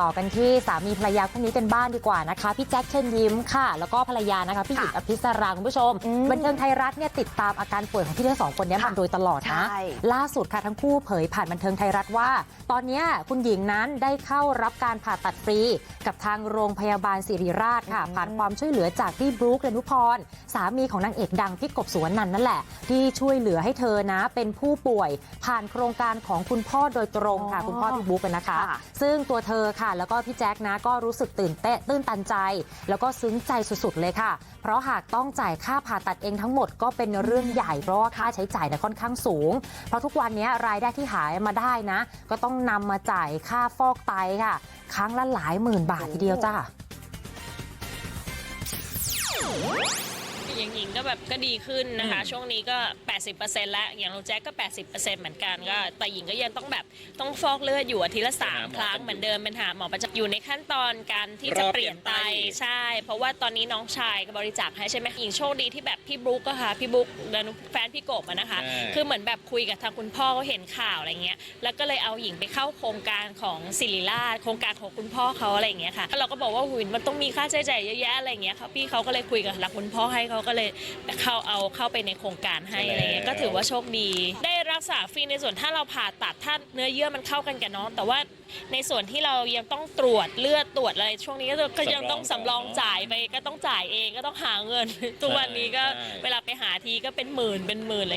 ต่อกันที่สามีภรรยาคู่นี้กันบ้างดีกว่านะคะ พี่แจ็คเชิญยิ้มค่ะ แล้วก็ภรรยานะคะ พี่หญิงอภิสราคุณผู้ชมอืมบันเทิงไทยรัฐเนี่ยติดตามอาการป่วยของพี่ทั้งสองคนเนี้ค่ะมาโดยตลอดนะใช่ล่าสุดค่ะทั้งคู่เผยผ่านบันเทิงไทยรัฐว่า ตอนเนี้ยคุณหญิงนั้นได้เข้ารับการผ่าตัดฟรี กับทางโรงพยาบาลศิริราชค่ะ ผ่านความช่วยเหลือจากพี่บรูคเรนุพร สามีของนางเอกดังพี่กบสุวรรณนันท์นั่นแหละ ที่ช่วยเหลือให้เธอนะ เป็นผู้ป่วย ผ่านโครงการของคุณพ่อโดยตรงค่ะอ๋อคุณพ่อพี่บุ๊กนะคะค่ะซึ่งตัวเธอค่ะ แล้วก็พี่แจ็คนะก็รู้สึกตื่นเต้นตื้นตันใจ แล้วก็ซึ้งใจสุดๆเลยค่ะ เพราะหากต้องจ่ายค่าผ่าตัดเองทั้งหมดก็เป็นเรื่องใหญ่เพราะว่าค่าใช้จ่ายเนี่ยค่อนข้างสูง เพราะทุกวันนี้รายได้ที่หายมาได้นะ ก็ต้องนำมาจ่ายค่าฟอกไตค่ะ ครั้งละหลายหมื่นบาททีเดียวจ้า อย่างหญิงก็แบบก็ดีขึ้นนะคะ ช่วงนี้ก็ 80%แล้วอย่างน้องแจ็คก็ 80%เหมือนกันก็แต่หญิงก็ยังต้องแบบต้องฟอกเลือดอยู่อาทิตย์ละสามครั้งเหมือนเดิมเป็นหาหมอประจำอยู่ในขั้นตอนการที่จะรอเปลี่ยนไตเปลี่ยนไตใช่ เพราะว่าตอนนี้น้องชายก็บริจาคให้ใช่ไหมหญิงโชคดีที่แบบพี่บุ๊กอะค่ะพี่บุ๊กแฟนพี่กบอะนะคะใช่คือเหมือนแบบคุยกับทางคุณพ่อเขาเห็นข่าวอะไรเงี้ยแล้วก็เลยเอาหญิงไปเข้าโครงการของศิริราชโครงการของคุณพ่อเขาอะไรอย่างเงี้ยค่ะแล้วเราก็บอกว่าหุยมันต้องมีค่าใช้จ่ายเยอะแยะอะไรอย่างเงี้ยค่ะพี่เขาก็เลยคุยกับทางคุณพ่อให้เขาก็เลยเข้าเอาเข้าไปในโครงการให้อะไรเงี้ยก็ถือว่าโชคดี ได้รักษาฟรีในส่วนถ้าเราผ่าตัดถ้าเนื้อเยื่อมันเข้ากันกับน้องแต่ว่าในส่วนที่เรายังต้องตรวจเลือดตรวจอะไรช่วงนี้ก็ก็ยังต้องสำรองจ่ายไปก็ต้องจ่ายเองก็ต้องหาเงิน ทุกวันนี้ก็ใช่เวลาไปหาทีก็เป็นหมื่นเป็นหมื่นอะไร